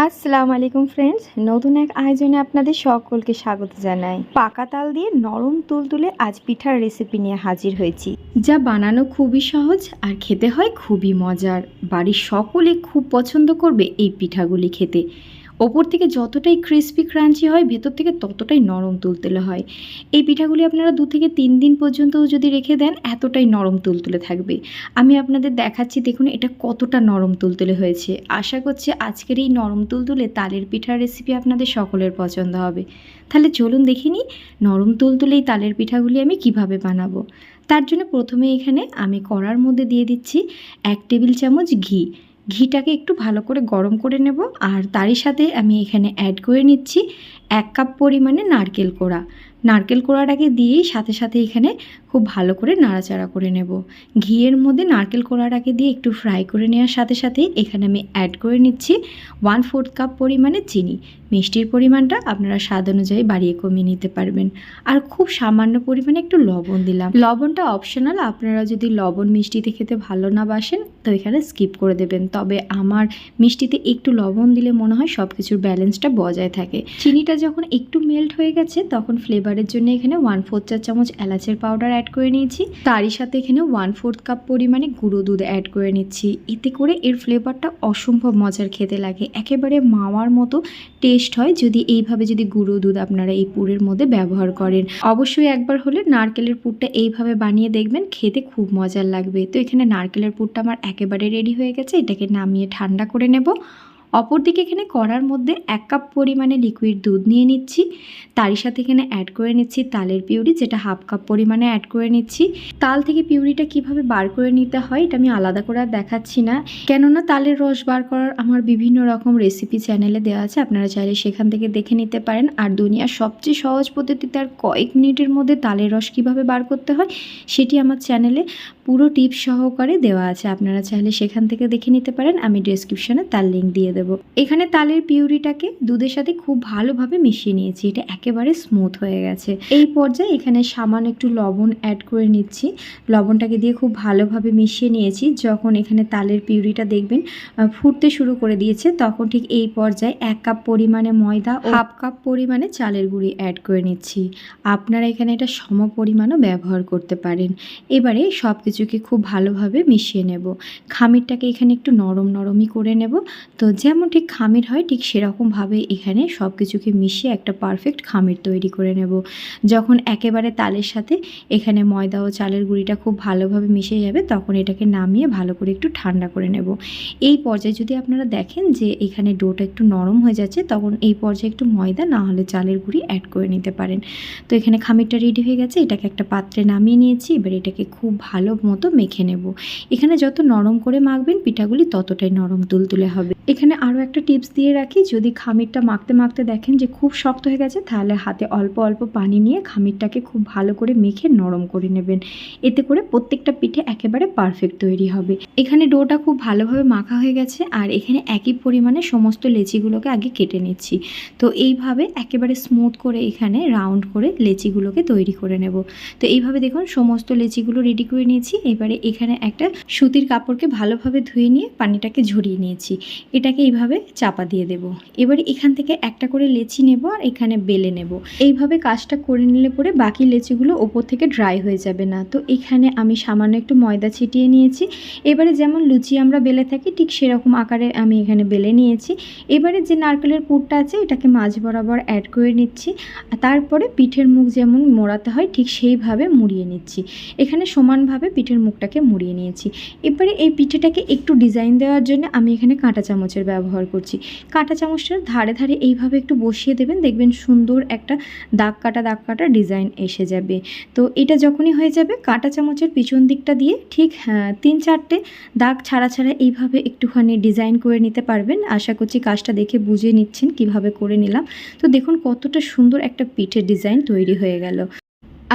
আসসালামু আলাইকুম ফ্রেন্ডস, নতুন এক আয়োজনে আপনাদের সকলকে স্বাগত জানাই। পাকা তাল দিয়ে নরম তুলতুলে আজ পিঠার রেসিপি নিয়ে হাজির হয়েছি, যা বানানো খুবই সহজ আর খেতে হয় খুবই মজার। বাড়ির সকলে খুব পছন্দ করবে এই পিঠাগুলি খেতে। ওপর থেকে যতটাই ক্রিস্পি ক্রাঞ্চি হয়, ভেতর থেকে ততটাই নরম তুলতুলে হয়। এই পিঠাগুলি আপনারা দু থেকে তিন দিন পর্যন্ত যদি রেখে দেন, এতটাই নরম তুলতুলে থাকবে। আমি আপনাদের দেখাচ্ছি, দেখুন এটা কতটা নরম তুলতুলে হয়েছে। আশা করছি আজকের এই নরম তুলতুলে তালের পিঠার রেসিপি আপনাদের সকলের পছন্দ হবে। তাহলে চলুন দেখে নিই, নরম তুলতুলে এই তালের পিঠাগুলি আমি কীভাবে বানাবো। তার জন্য প্রথমে এখানে আমি কড়ার মধ্যে দিয়ে দিচ্ছি এক টেবিল চামচ ঘি। ঘিটাকে একটু ভালো করে গরম করে নেব আর তারই সাথে আমি এখানে অ্যাড করে নিচ্ছি এক কাপ পরিমাণে নারকেল কোড়া। নারকেল কোড়াটাকে দিয়েই সাথে সাথে এখানে খুব ভালো করে নাড়াচাড়া করে নেব। ঘিয়ের মধ্যে নারকেল কোড়াটাকে দিয়ে একটু ফ্রাই করে নেওয়ার সাথে সাথে এখানে আমি অ্যাড করে নিচ্ছি ওয়ান ফোর্থ কাপ পরিমাণে চিনি। মিষ্টির পরিমাণটা আপনারা স্বাদ অনুযায়ী বাড়িয়ে কমিয়ে নিতে পারবেন। আর খুব সামান্য পরিমাণে একটু লবণ দিলাম। লবণটা অপশনাল আপনারা যদি লবণ মিষ্টিতে খেতে ভালো না বাসেন, তো এখানে স্কিপ করে দেবেন। তবে আমার মিষ্টিতে একটু লবণ দিলে মনে হয় সব কিছুর ব্যালেন্সটা বজায় থাকে। চিনিটা যখন একটু মেল্ট হয়ে গেছে, তখন ফ্লেভারের জন্য এখানে ওয়ান ফোর্থ চা চামচ এলাচের পাউডার অ্যাড করে নিয়েছি। তারই সাথে এখানে ওয়ান ফোর্থ কাপ পরিমাণে গুঁড়ো দুধ অ্যাড করে নিচ্ছি। এতে করে এর ফ্লেভারটা অসম্ভব মজার খেতে লাগে। একেবারে মাওয়ার মতো টেস্ট হয় যদি এইভাবে যদি গুঁড়ো দুধ আপনারা এই পুরের মধ্যে ব্যবহার করেন। অবশ্যই একবার হলে নারকেলের পুরটা এইভাবে বানিয়ে দেখবেন, খেতে খুব মজার লাগবে। তো এখানে নারকেলের পুরটা আমার একেবারে রেডি হয়ে গেছে, এটাকে নামিয়ে ঠান্ডা করে নেব। অপরদিকে এখানে কড়ার মধ্যে এক কাপ পরিমাণে লিকুইড দুধ নিয়ে নিচ্ছি। তারই সাথে এখানে অ্যাড করে নিচ্ছি তালের পিউরি, যেটা হাফ কাপ পরিমাণে অ্যাড করে নিচ্ছি। তাল থেকে পিউরিটা কীভাবে বার করে নিতে হয়, এটা আমি আলাদা করে দেখাচ্ছি না। কেননা তালের রস বার করার আমার বিভিন্ন রকম রেসিপি চ্যানেলে দেওয়া আছে, আপনারা চাইলে সেখান থেকে দেখে নিতে পারেন। আর দুনিয়ার সবচেয়ে সহজ পদ্ধতিতে আর কয়েক মিনিটের মধ্যে তালের রস কীভাবে বার করতে হয়, সেটি আমার চ্যানেলে পুরো টিপস সহকারে দেওয়া আছে। আপনারা চাইলে সেখান থেকে দেখে নিতে পারেন। আমি ডেসক্রিপশনে তার লিঙ্ক দিয়ে দেবো। এখানে তালের পিউরিটাকে দুধের সাথে খুব ভালোভাবে মিশিয়ে নিয়েছি। এটা একেবারে স্মুথ হয়ে গেছে। এই পর্যায়ে এখানে সামান্য একটু লবণ অ্যাড করে নিচ্ছি। লবণটাকে দিয়ে খুব ভালোভাবে মিশিয়ে নিয়েছি। যখন এখানে তালের পিউরিটা দেখবেন ফুটতে শুরু করে দিয়েছে, তখন ঠিক এই পর্যায়ে এক কাপ পরিমাণে ময়দা ও হাফ কাপ পরিমাণে চালের গুঁড়ি অ্যাড করে নিচ্ছি। আপনারা এখানে এটা সম পরিমাণও ব্যবহার করতে পারেন। এবারে সব কিছুকে খুব ভালোভাবে মিশিয়ে নেব। খামিরটাকে এখানে একটু নরম নরমই করে নেব। তো যেমন ঠিক খামির হয়, ঠিক সেরকমভাবে এখানে সব কিছুকে মিশিয়ে একটা পারফেক্ট খামির তৈরি করে নেব। যখন একেবারে তালের সাথে এখানে ময়দা ও চালের গুঁড়িটা খুব ভালোভাবে মিশে যাবে, তখন এটাকে নামিয়ে ভালো করে একটু ঠান্ডা করে নেব। এই পর্যায়ে যদি আপনারা দেখেন যে এখানে ডোটা একটু নরম হয়ে যাচ্ছে, তখন এই পর্যায়ে একটু ময়দা, না হলে চালের গুঁড়ি অ্যাড করে নিতে পারেন। তো এখানে খামিরটা রেডি হয়ে গেছে, এটাকে একটা পাত্রে নামিয়ে নিয়েছি। এবার এটাকে খুব ভালো মতো মেখে নেব। এখানে যত নরম করে মাখবেন, পিঠাগুলি ততটাই নরম তুলতুলে হবে। এখানে আরও একটা টিপস দিয়ে রাখি, যদি খামিরটা মাখতে মাখতে দেখেন যে খুব শক্ত হয়ে গেছে, তাহলে হাতে অল্প অল্প পানি নিয়ে খামিরটাকে খুব ভালো করে মেখে নরম করে নেবেন। এতে করে প্রত্যেকটা পিঠে একেবারে পারফেক্ট তৈরি হবে। এখানে ডোটা খুব ভালোভাবে মাখা হয়ে গেছে, আর এখানে একই পরিমাণে সমস্ত লেচিগুলোকে আগে কেটে নিচ্ছি। তো এইভাবে একেবারে স্মুথ করে এখানে রাউন্ড করে লেচিগুলোকে তৈরি করে নেব। তো এইভাবে দেখুন, সমস্ত লেচিগুলো রেডি করে নিয়েছি। এবারে এখানে একটা সুতির কাপড়কে ভালোভাবে ধুয়ে নিয়ে পানিটাকে ঝরিয়ে নিয়েছি। এটাকে এইভাবে চাপা দিয়ে দেব। এবারে এখান থেকে একটা করে লেচি নেব আর এখানে বেলে নেব। এইভাবে কাজটা করে নিলে পরে বাকি লেচিগুলো ওপর থেকে ড্রাই হয়ে যাবে না। তো এখানে আমি সামান্য একটু ময়দা ছিটিয়ে নিয়েছি। এবারে যেমন লুচি আমরা বেলে থাকি, ঠিক সেরকম আকারে আমি এখানে বেলে নিয়েছি। এবারে যে নারকেলের পুরটা আছে এটাকে মাঝ বরাবর অ্যাড করে নিচ্ছি। তারপরে পিঠের মুখ যেমন মোড়াতে হয়, ঠিক সেইভাবে মুড়িয়ে নিচ্ছি। এখানে সমানভাবে পিঠের মুখটাকে মুড়িয়ে নিয়েছি। এবারে এই পিঠেটাকে একটু ডিজাইন দেওয়ার জন্য আমি এখানে কাঁটা চামচের ব্যবহার করছি। কাঁটা চামচটার ধারে ধারে এইভাবে একটু বসিয়ে দেবেন দেখবেন সুন্দর একটা দাগ কাটা দাগ কাটা ডিজাইন এসে যাবে। তো এটা যখনই হয়ে যাবে কাঁটা চামচের পিছন দিকটা দিয়ে ঠিক হ্যাঁ, তিন চারটে দাগ ছাড়া ছাড়া এইভাবে একটুখানি ডিজাইন করে নিতে পারবেন। আশা করছি কাজটা দেখে বুঝে নিচ্ছেন কীভাবে করে নিলাম। তো দেখুন কতটা সুন্দর একটা পিঠের ডিজাইন তৈরি হয়ে গেল।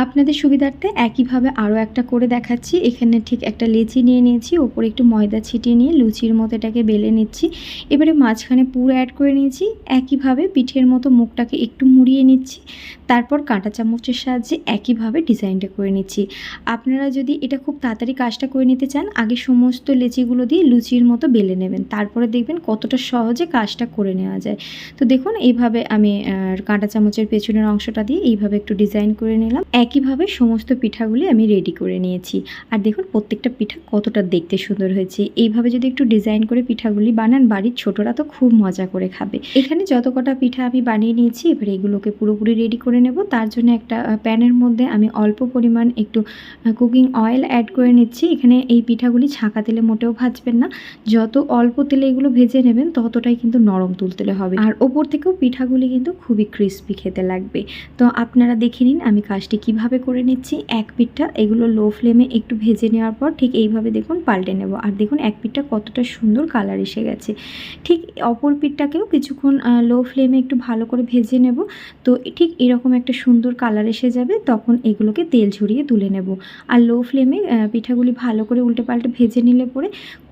আপনাদের সুবিধার্থে একইভাবে আরও একটা করে দেখাচ্ছি। এখানে ঠিক একটা লেচি নিয়ে নিয়েছি, ওপরে একটু ময়দা ছিটিয়ে নিয়ে লুচির মতো এটাকে বেলে নিচ্ছি। এবারে মাঝখানে পুরো অ্যাড করে নিয়েছি, একইভাবে পিঠের মতো মুখটাকে একটু মুড়িয়ে নিচ্ছি। তারপর কাঁটা চামচের সাহায্যে একইভাবে ডিজাইনটা করে নিচ্ছি। আপনারা যদি এটা খুব তাড়াতাড়ি কাজটা করে নিতে চান, আগে সমস্ত লেচিগুলো দিয়ে লুচির মতো বেলে নেবেন। তারপরে দেখবেন কতটা সহজে কাজটা করে নেওয়া যায়। তো দেখুন, এইভাবে আমি কাঁটা চামচের পেছনের অংশটা দিয়ে এইভাবে একটু ডিজাইন করে নিলাম। একইভাবে সমস্ত পিঠাগুলি আমি রেডি করে নিয়েছি। আর দেখুন, প্রত্যেকটা পিঠা কতটা দেখতে সুন্দর হয়েছে। এইভাবে যদি একটু ডিজাইন করে পিঠাগুলি বানান, বাড়ির ছোটরা তো খুব মজা করে খাবে। এখানে যত কটা পিঠা আমি বানিয়ে নিয়েছি, এবার এগুলোকে পুরোপুরি রেডি করে নেব। তার জন্য একটা প্যানের মধ্যে আমি অল্প পরিমাণ একটু কুকিং অয়েল অ্যাড করে নিচ্ছি। এখানে এই পিঠাগুলি ছাঁকা তেলে মোটেও ভাজবেন না। যত অল্প তেলে এগুলো ভেজে নেবেন, ততটাই কিন্তু নরম তুলতুলে হবে। আর ওপর থেকেও পিঠাগুলি কিন্তু খুবই ক্রিস্পি খেতে লাগবে। তো আপনারা দেখে নিন, আমি কাজটি কীভাবে করে নিচ্ছি? এক পিঠটা এগুলো লো ফ্লেমে একটু ভেজে নেওয়ার পর ঠিক এইভাবে দেখুন পাল্টে নেব। আর দেখুন এক পিঠটা কতটা সুন্দর কালার এসে গেছে। ঠিক অপর পিঠটাকেও কিছুক্ষণ লো ফ্লেমে একটু ভালো করে ভেজে নেব। তো ঠিক এরকম একটা সুন্দর কালার এসে যাবে, তখন এগুলোকে তেল ঝরিয়ে তুলে নেব। আর লো ফ্লেমে পিঠাগুলি ভালো করে উল্টে পাল্টে ভেজে নিলে পরে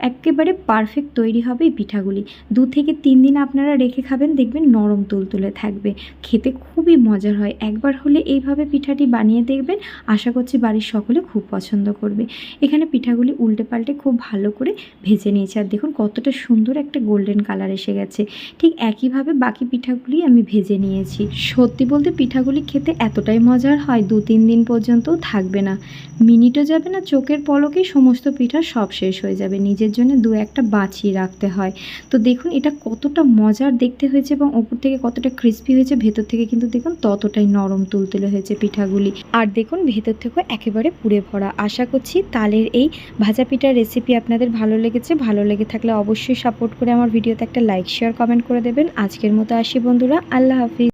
একেবারে পারফেক্ট তৈরি হবে এই পিঠাগুলি। দু থেকে তিন দিন আপনারা রেখে খাবেন, দেখবেন নরম তুলতুলে থাকবে। খেতে খুবই মজার হয়। একবার হলে এইভাবে পিঠাটি বানিয়ে দেখবেন। আশা করছি বাড়ির সকলে খুব পছন্দ করবে। এখানে পিঠাগুলি উল্টে পাল্টে খুব ভালো করে ভেজে নিয়েছি। আর দেখুন কতটা সুন্দর একটা গোল্ডেন কালার এসে গেছে। ঠিক একইভাবে বাকি পিঠাগুলি আমি ভেজে নিয়েছি। সত্যি বলতে পিঠাগুলি খেতে এতটাই মজার হয়, দু তিন দিন পর্যন্তও থাকবে না। মিনিটও যাবে না, চোখের পলকেই সমস্ত পিঠা সব শেষ হয়ে যাবে। নিজের জন্য দু একটা বাঁচিয়ে রাখতে হয়। তো দেখুন এটা কতটা মজার দেখতে হয়েছে এবং ওপর থেকে কতটা ক্রিস্পি হয়েছে, ভেতর থেকে কিন্তু দেখুন ততটাই নরম তুলতুলে হয়েছে পিঠাগুলি। আর দেখুন, ভেতর থেকে একেবারে পুড়ে ভরা। আশা করছি তালের এই ভাজা পিঠার রেসিপি আপনাদের ভালো লেগেছে। ভালো লেগে থাকলে অবশ্যই সাপোর্ট করে আমার ভিডিওতে একটা লাইক শেয়ার কমেন্ট করে দেবেন। আজকের মতো আসি বন্ধুরা, আল্লাহ হাফিজ।